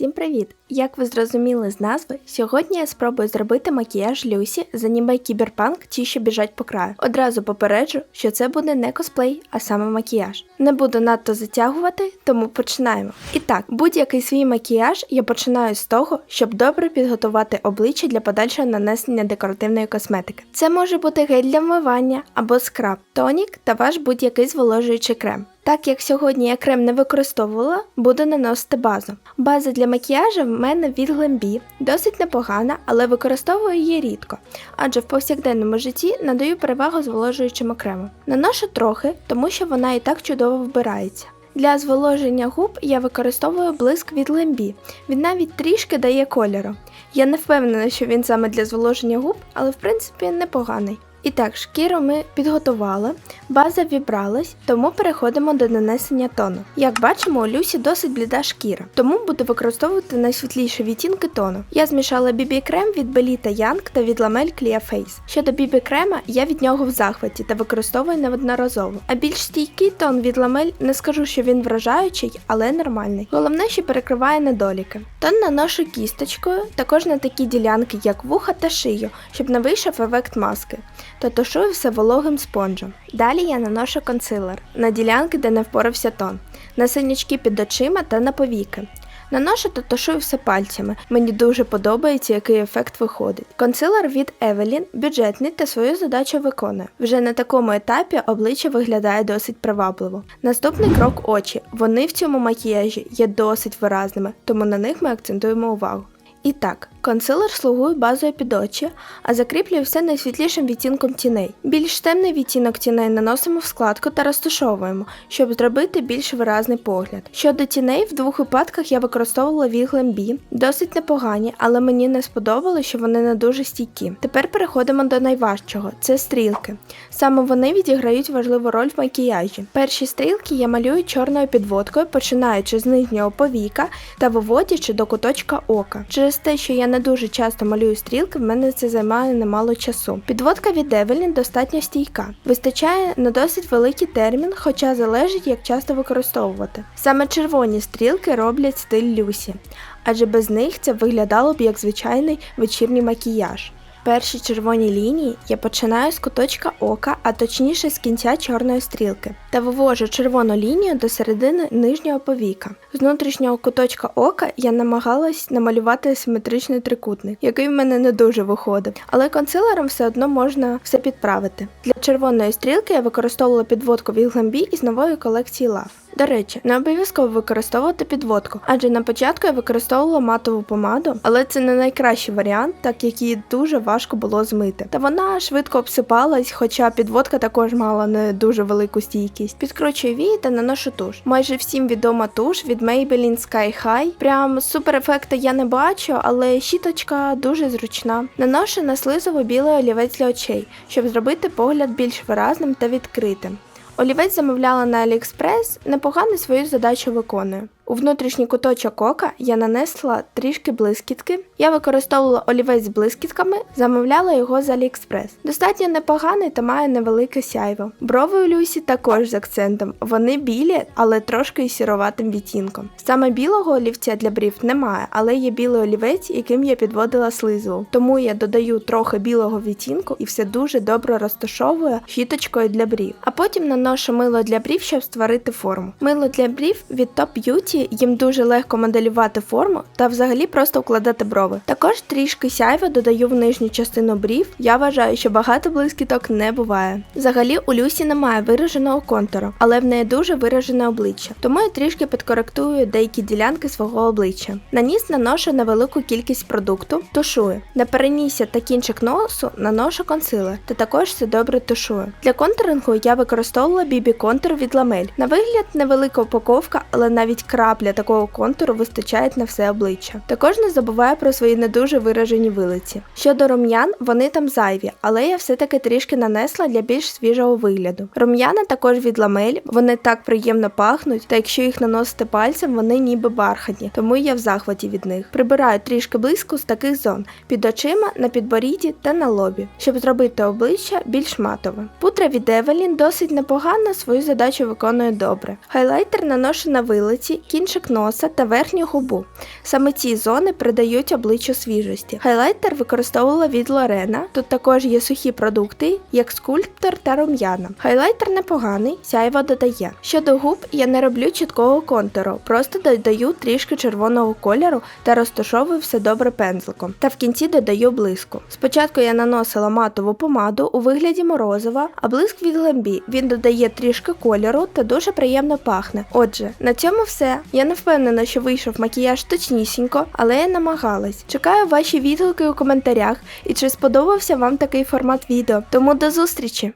Всім привіт! Як ви зрозуміли з назви, сьогодні я спробую зробити макіяж Люсі з аніме Кіберпанк ті, що біжать по краю. Одразу попереджу, що це буде не косплей, а саме макіяж. Не буду надто затягувати, тому починаємо. І так, будь-який свій макіяж я починаю з того, щоб добре підготувати обличчя для подальшого нанесення декоративної косметики. Це може бути гель для вмивання або скраб, тонік та ваш будь-який зволожуючий крем. Так як сьогодні я крем не використовувала, буду наносити базу. База для макіяжу в мене від Glambi, досить непогана, але використовую її рідко, адже в повсякденному житті надаю перевагу зволожуючим окремо. Наношу трохи, тому що вона і так чудово вбирається. Для зволоження губ я використовую блиск від Lembi. Він навіть трішки дає кольору. Я не впевнена, що він саме для зволоження губ, але в принципі непоганий. І так, шкіру ми підготували, база вібралась, тому переходимо до нанесення тону. Як бачимо, у Люсі досить бліда шкіра, тому буду використовувати найсвітліші відтінки тону. Я змішала BB крем від Belita Young та від Lamel Clear Face. Щодо BB крема, я від нього в захваті та використовую неодноразово. А більш стійкий тон від Lamel не скажу, що він вражаючий, але нормальний. Головне, що перекриває недоліки. Тон наношу кісточкою, також на такі ділянки, як вуха та шию, щоб не вийшов ефект маски та тушую все вологим спонжем. Далі я наношу консилер на ділянки, де не впорався тон, на синячки під очима та на повіки. Наношу та тушую все пальцями. Мені дуже подобається, який ефект виходить. Консилер від Evelyn бюджетний та свою задачу виконує. Вже на такому етапі обличчя виглядає досить привабливо. Наступний крок очі. Вони в цьому макіяжі є досить виразними, тому на них ми акцентуємо увагу. І так, консилер слугує базою під очі, а закріплює все найсвітлішим відтінком тіней. Більш темний відтінок тіней наносимо в складку та розташовуємо, щоб зробити більш виразний погляд. Щодо тіней, в двох випадках я використовувала Віглем Бі, досить непогані, але мені не сподобалося, що вони не дуже стійкі. Тепер переходимо до найважчого це стрілки. Саме вони відіграють важливу роль в макіяжі. Перші стрілки я малюю чорною підводкою, починаючи з нижнього повіка та виводячи до куточка ока. Через те, що я не дуже часто малюю стрілки, в мене це займає немало часу. Підводка від Evelyn достатньо стійка. Вистачає на досить великий термін, хоча залежить, як часто використовувати. Саме червоні стрілки роблять стиль Люсі, адже без них це виглядало б як звичайний вечірній макіяж. Перші червоні лінії я починаю з куточка ока, а точніше з кінця чорної стрілки, та вивожу червону лінію до середини нижнього повіка. З внутрішнього куточка ока я намагалась намалювати симетричний трикутник, який в мене не дуже виходив, але консилером все одно можна все підправити. Для червоної стрілки я використовувала підводку від Glambi із нової колекції Love. До речі, не обов'язково використовувати підводку, адже на початку я використовувала матову помаду, але це не найкращий варіант, так як її дуже важко було змити. Та вона швидко обсипалась, хоча підводка також мала не дуже велику стійкість. Підкручую вії та наношу туш. Майже всім відома туш від Maybelline Sky High. Прям супер ефекта я не бачу, але щіточка дуже зручна. Наношу на слизово білий олівець для очей, щоб зробити погляд більш виразним та відкритим. Олівець замовляла на AliExpress, непогано свою задачу виконує. У внутрішній куточок ока я нанесла трішки блискітки. Я використовувала олівець з блискітками, замовляла його з AliExpress. Достатньо непоганий та має невелике сяйво. Брови у Люсі також з акцентом. Вони білі, але трошки сіроватим відтінком. Саме білого олівця для брів немає, але є білий олівець, яким я підводила слизу. Тому я додаю трохи білого відтінку і все дуже добре розташовую щіточкою для брів. А потім наношу мило для брів, щоб створити форму. Мило для брів від Top Beauty їм дуже легко моделювати форму та взагалі просто вкладати брови. Також трішки сяйва додаю в нижню частину брів. Я вважаю, що багато блискіток не буває. Взагалі у Люсі немає вираженого контуру, але в неї дуже виражене обличчя, тому я трішки підкоректую деякі ділянки свого обличчя. На ніс наношу невелику кількість продукту, тушую. На перенісся та кінчик носу наношу консилер та також все добре тушую. Для контурингу я використовувала бібі контур від ламель. На вигляд невелика упаковка, але навіть крапля крапля такого контуру вистачають на все обличчя. Також не забуваю про свої не дуже виражені вилиці. Щодо рум'ян, вони там зайві, але я все-таки трішки нанесла для більш свіжого вигляду. Рум'яна також від ламель, вони так приємно пахнуть, та якщо їх наносити пальцем, вони ніби бархатні, тому я в захваті від них. Прибираю трішки близько з таких зон під очима, на підборідді та на лобі, щоб зробити обличчя більш матове. Пудра від Evelyn досить непогано свою задачу виконує добре. Хайлайтер наношу на вилиці кінчик носа та верхню губу. Саме ці зони придають обличчю свіжості. Хайлайтер використовувала від Лорена. Тут також є сухі продукти, як скульптор та рум'яна. Хайлайтер непоганий, сяйва додає. Щодо губ, я не роблю чіткого контуру, просто додаю трішки червоного кольору та розташовую все добре пензликом. Та в кінці додаю блиску. Спочатку я наносила матову помаду у вигляді морозива, а блиск від глембі. Він додає трішки кольору та дуже приємно пахне. Отже, на цьому все. Я не впевнена, що вийшов макіяж точнісінько, але я намагалась. Чекаю ваші відгуки у коментарях і чи сподобався вам такий формат відео. Тому до зустрічі!